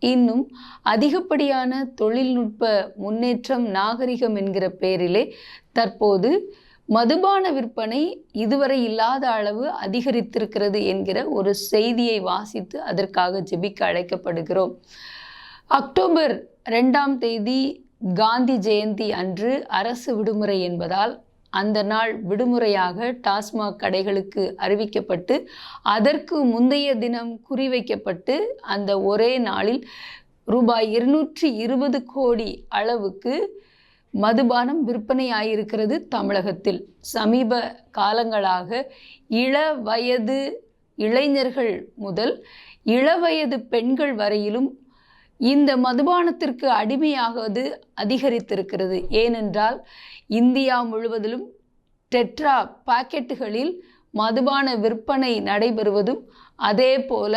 இன்னும் அதிகப்படியான தொழில்நுட்ப முன்னேற்றம் நாகரிகம் என்கிற பெயரிலே தற்போது மதுபான விற்பனை இதுவரை இல்லாத அளவு அதிகரித்திருக்கிறது என்கிற ஒரு செய்தியை வாசித்து அதற்காக ஜெபிக்க அழைக்கப்படுகிறோம். அக்டோபர் ரெண்டாம் தேதி காந்தி ஜெயந்தி அன்று அரசு விடுமுறை என்பதால் அந்த நாள் விடுமுறையாக டாஸ்மாக் கடைகளுக்கு அறிவிக்கப்பட்டு அதற்கு முந்தைய தினம் குறிவைக்கப்பட்டு அந்த ஒரே நாளில் ரூபாய் இருநூற்றி இருபது கோடி அளவுக்கு மதுபானம் விற்பனையாயிருக்கிறது தமிழகத்தில். சமீப காலங்களாக இள வயது இளைஞர்கள் முதல் இளவயது பெண்கள் வரையிலும் இந்த மதுபானத்திற்கு அடிமையாவது அதிகரித்திருக்கிறது. ஏனென்றால் இந்தியா முழுவதிலும் டெட்ரா பாக்கெட்டுகளில் மதுபான விற்பனை நடைபெறுவதும் அதே போல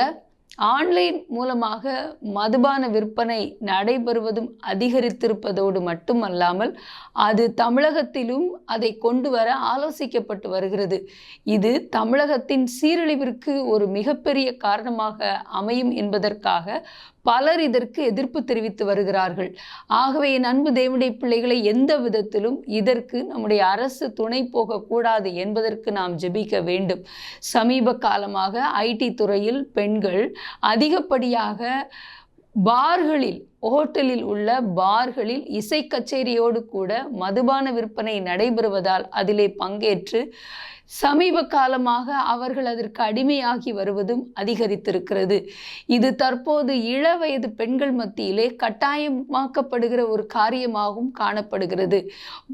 ஆன்லைன் மூலமாக மதுபான விற்பனை நடைபெறுவதும் அதிகரித்திருப்பதோடு மட்டுமல்லாமல் அது தமிழகத்திலும் அதை கொண்டு வர ஆலோசிக்கப்பட்டு வருகிறது. இது தமிழகத்தின் சீரழிவிற்கு ஒரு மிகப்பெரிய காரணமாக அமையும் என்பதற்காக பலர் இதற்கு எதிர்ப்பு தெரிவித்து வருகிறார்கள். ஆகவே என் அன்பு தேவனுடைய பிள்ளைகளை எந்த விதத்திலும் இதற்கு நம்முடைய அரசு துணை போகக்கூடாது என்பதற்கு நாம் ஜெபிக்க வேண்டும். சமீப காலமாக ஐடி துறையில் பெண்கள் அதிகப்படியாக பார்களில் ஹோட்டலில் உள்ள பார்களில் இசை கச்சேரியோடு கூட மதுபான விற்பனை நடைபெறுவதால் அதிலே பங்கேற்று சமீப காலமாக அவர்கள் அதற்கு அடிமையாகி வருவதும் அதிகரித்திருக்கிறது. இது தற்போது இள வயது பெண்கள் மத்தியிலே கட்டாயமாக்கப்படுகிற ஒரு காரியமாகவும் காணப்படுகிறது.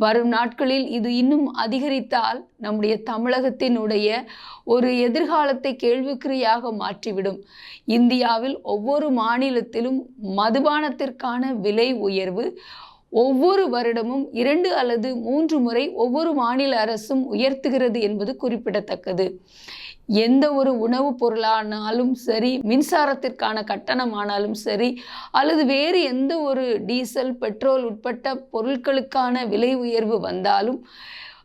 வரும் நாட்களில் இது இன்னும் அதிகரித்தால் நம்முடைய தமிழகத்தினுடைய ஒரு எதிர்காலத்தை கேள்விக்குறியாக மாற்றிவிடும். இந்தியாவில் ஒவ்வொரு மாநிலத்திலும் மதுபானத்திற்கான விலை உயர்வு ஒவ்வொரு வருடமும் இரண்டு அல்லது மூன்று முறை ஒவ்வொரு மாநில அரசும் உயர்த்துகிறது என்பது குறிப்பிடத்தக்கது. எந்த ஒரு உணவுப் பொருளானாலும் சரி மின்சாரத்திற்கான கட்டணமானாலும் சரி அல்லது வேறு எந்த ஒரு டீசல் பெட்ரோல் உட்பட்ட பொருட்களுக்கான விலை உயர்வு வந்தாலும்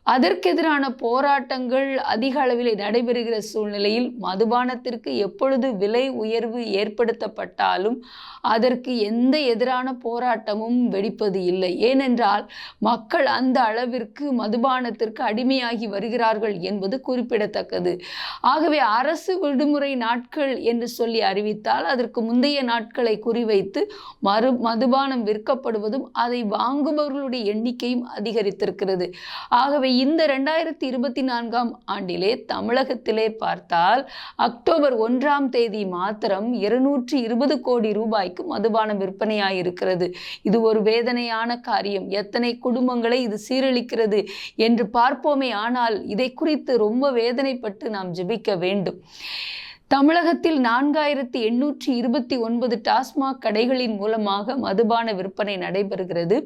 அதற்கெதிரான போராட்டங்கள் அதிக அளவில் நடைபெறுகிற சூழ்நிலையில் மதுபானத்திற்கு எப்பொழுது விலை உயர்வு ஏற்படுத்தப்பட்டாலும் அதற்கு எந்த எதிரான போராட்டமும் வெடிப்பது இல்லை. ஏனென்றால் மக்கள் அந்த அளவிற்கு மதுபானத்திற்கு அடிமையாகி வருகிறார்கள் என்பது குறிப்பிடத்தக்கது. ஆகவே அரசு விடுமுறை நாட்கள் என்று சொல்லி அறிவித்தால் அதற்கு முந்தைய நாட்களை குறிவைத்து மறு மதுபானம் விற்கப்படுவதும் அதை வாங்குபவர்களுடைய எண்ணிக்கையும் அதிகரித்திருக்கிறது. ஆகவே இந்த ரெண்டாயிரத்தி இருபத்தி நான்காம் ஆண்டிலே தமிழகத்திலே பார்த்தால் அக்டோபர் ஒன்றாம் தேதி மாத்திரம் இருநூற்றி இருபது கோடி ரூபாய்க்கு மதுபானம் விற்பனையாக இருக்கிறது இது ஒரு வேதனையான காரியம். எத்தனை குடும்பங்களை இது சீரழிக்கிறது என்று பார்ப்போமே. ஆனால் இதை குறித்து ரொம்ப வேதனைப்பட்டு நாம் ஜெபிக்க வேண்டும். தமிழகத்தில் நான்காயிரத்தி எண்ணூற்றி இருபத்தி ஒன்பது டாஸ்மாக் கடைகளின் மூலமாக மதுபான விற்பனை நடைபெறுகிறது.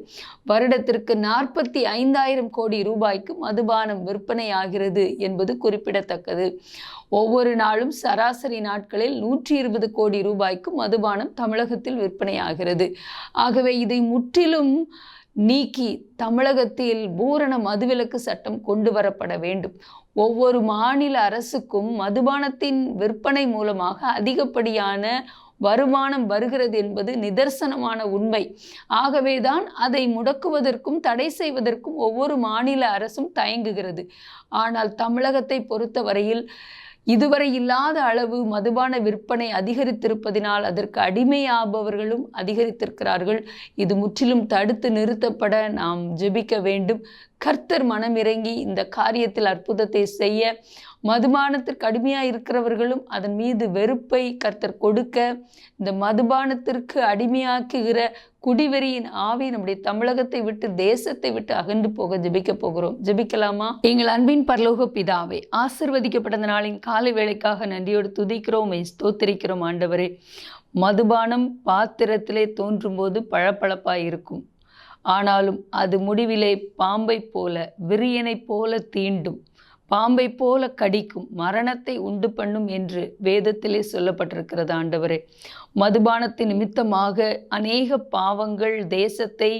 வருடத்திற்கு நாற்பத்தி ஐந்தாயிரம் கோடி ரூபாய்க்கு மதுபானம் விற்பனை ஆகிறது என்பது குறிப்பிடத்தக்கது. ஒவ்வொரு நாளும் சராசரி நாட்களில் நூற்றி இருபது கோடி ரூபாய்க்கு மதுபானம் தமிழகத்தில் விற்பனையாகிறது ஆகவே இதை முற்றிலும் நீக்கி தமிழகத்தில் பூரண மதுவிலக்கு சட்டம் கொண்டு வரப்பட வேண்டும். ஒவ்வொரு மாநில அரசுக்கும் மதுபானத்தின் விற்பனை மூலமாக அதிகப்படியான வருமானம் வருகிறது என்பது நிதர்சனமான உண்மை. ஆகவேதான் அதை முடக்குவதற்கும் தடை செய்வதற்கும் ஒவ்வொரு மாநில அரசும் தயங்குகிறது. ஆனால் தமிழகத்தை பொறுத்தவரையில் இதுவரை இல்லாத அளவு மதுபான விற்பனை அதிகரித்திருப்பதினால் அதற்கு அடிமையாபவர்களும் அதிகரித்திருக்கிறார்கள். இது முற்றிலும் தடுத்து நிறுத்தப்பட நாம் ஜெபிக்க வேண்டும். கர்த்தர் மனம் இறங்கி இந்த காரியத்தில் அற்புதத்தை செய்ய மதுபானத்திற்கு அடிமையாக இருக்கிறவர்களும் அதன் மீது வெறுப்பை கர்த்தர் கொடுக்க இந்த மதுபானத்திற்கு அடிமையாக்குகிற குடிவெறியின் ஆவி நம்முடைய தமிழகத்தை விட்டு தேசத்தை விட்டு அகன்று போக ஜெபிக்க போகிறோம். ஜெபிக்கலாமா? எங்கள் அன்பின் பரலோக பிதாவே ஆசிர்வதிக்கப்பட்ட நாளின் காலை வேலைக்காக நன்றியோடு துதிக்கிறோம் ஸ்தோத்திரிக்கிறோம் ஆண்டவரே. மதுபானம் பாத்திரத்திலே தோன்றும்போது பழப்பழப்பாக இருக்கும் ஆனாலும் அது முடிவிலே பாம்பைப் போல விரியனைப் போல தீண்டும். பாம்பை போல கடிக்கும் மரணத்தை உண்டு பண்ணும் என்று வேதத்திலே சொல்லப்பட்டிருக்கிறது ஆண்டவரே. மதுபானத்தின் நிமித்தமாக அநேக பாவங்கள் தேசத்தை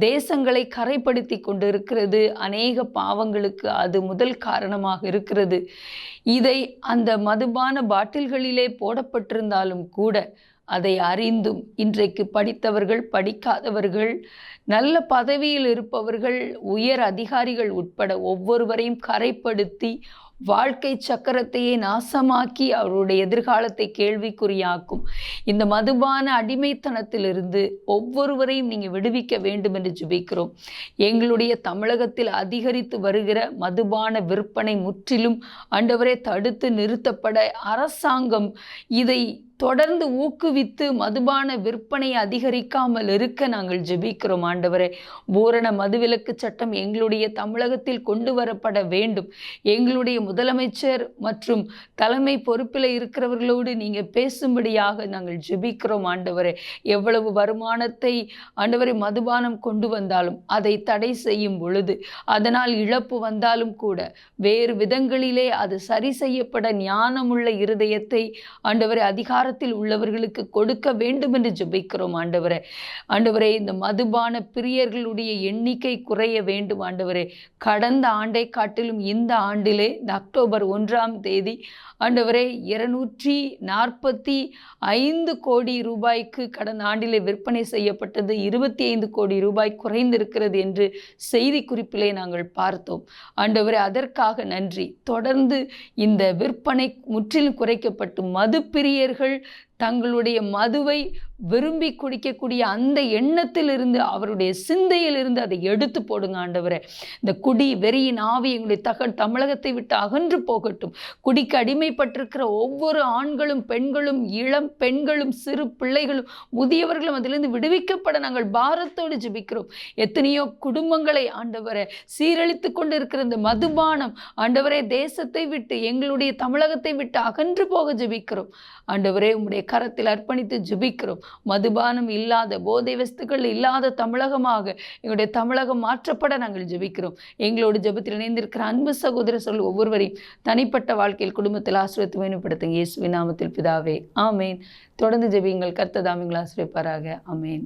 தேசங்களை கரைப்படுத்தி கொண்டிருக்கிறது. அநேக பாவங்களுக்கு அது முதல் காரணமாக இருக்கிறது. இதை அந்த மதுபான பாட்டில்களிலே போடப்பட்டிருந்தாலும் கூட அதை அறிந்தும் இன்றைக்கு படித்தவர்கள் படிக்காதவர்கள் நல்ல பதவியில் இருப்பவர்கள் உயர் அதிகாரிகள் உட்பட ஒவ்வொருவரையும் கரைப்படுத்தி வாழ்க்கை சக்கரத்தையே நாசமாக்கி அவருடைய எதிர்காலத்தை கேள்விக்குறியாக்கும். இந்த மதுபான அடிமைத்தனத்திலிருந்து ஒவ்வொருவரையும் நீங்கள் விடுவிக்க வேண்டும் என்று ஜுபிக்கிறோம். எங்களுடைய தமிழகத்தில் அதிகரித்து வருகிற மதுபான விற்பனை முற்றிலும் ஆண்டவரே தடுத்து நிறுத்தப்பட அரசாங்கம் இதை தொடர்ந்து ஊக்குவித்து மதுபான விற்பனை அதிகரிக்காமல் இருக்க நாங்கள் ஜெபிக்கிறோம் ஆண்டவரே. பூரண மதுவிலக்கு சட்டம் எங்களுடைய தமிழகத்தில் கொண்டு வரப்பட வேண்டும். எங்களுடைய முதலமைச்சர் மற்றும் தலைமை பொறுப்பில் இருக்கிறவர்களோடு நீங்கள் பேசும்படியாக நாங்கள் ஜெபிக்கிறோம் ஆண்டவரே. எவ்வளவு வருமானத்தை ஆண்டவரை மதுபானம் கொண்டு வந்தாலும் அதை தடை செய்யும் பொழுது அதனால் இழப்பு வந்தாலும் கூட வேறு விதங்களிலே அது சரி செய்யப்பட ஞானமுள்ள இருதயத்தை ஆண்டவரை அதிகாரத்தில் உள்ளவர்களுக்கு கொடுக்க வேண்டும் என்று ஜெபிக்கிறோம் ஆண்டவரே. ஆண்டவரே இந்த மதுபான பிரியர்களுடைய எண்ணிக்கை குறைய வேண்டும் ஆண்டவரே. கடந்த ஆண்டை காட்டிலும் இந்த ஆண்டிலே இந்த அக்டோபர் ஒன்றாம் தேதி. ஆண்டவரே இருநூற்றி நாற்பத்தி ஐந்து கோடி ரூபாய்க்கு கடந்த ஆண்டிலே விற்பனை செய்யப்பட்டது. இருபத்தி ஐந்து கோடி ரூபாய் குறைந்திருக்கிறது என்று செய்தி குறிப்பிலே நாங்கள் பார்த்தோம். ஆண்டவரே அதற்காக நன்றி. தொடர்ந்து இந்த விற்பனை முற்றிலும் குறைக்கப்பட்டு மது பிரியர்கள் தங்களுடைய மதுவை விரும்பி குடிக்கக்கூடிய அந்த எண்ணத்திலிருந்து அவருடைய சிந்தையிலிருந்து அதை எடுத்து போடுங்க ஆண்டவரே. இந்த குடி வெறியின் ஆவி எங்களுடைய தக தமிழகத்தை விட்டு அகன்று போகட்டும். குடிக்கு அடிமைப்பட்டிருக்கிற ஒவ்வொரு ஆண்களும் பெண்களும் இளம் பெண்களும் சிறு பிள்ளைகளும் முதியவர்களும் அதிலிருந்து விடுவிக்கப்பட நாங்கள் பாரத்தோடு ஜெபிக்கிறோம். எத்தனையோ குடும்பங்களை ஆண்டவரை சீரழித்து கொண்டு இருக்கிற இந்த மதுபானம் ஆண்டவரே தேசத்தை விட்டு எங்களுடைய தமிழகத்தை விட்டு அகன்று போக ஜெபிக்கிறோம். ஆண்டவரே உங்களுடைய கரத்தில் அர்ப்பணித்து ஜெபிக்கிறோம். மதுபானம் இல்லாத போதை வஸ்துக்கள் இல்லாத தமிழகமாக எங்களுடைய தமிழகம் மாற்றப்பட நாங்கள் ஜெபிக்கிறோம். எங்களோடு ஜெபத்தில் இணைந்திருக்கிற அன்பு சகோதர சொல் ஒவ்வொருவரையும் தனிப்பட்ட வாழ்க்கையில் குடும்பத்தில் ஆசிரியத்தை மேம்படுத்துங்க. இயேசுவின் நாமத்தில் பிதாவே. ஆமேன். தொடர்ந்து ஜெபியுங்கள். கர்த்ததாமிங்கள் ஆசிரியப்பாராக ஆமேன்.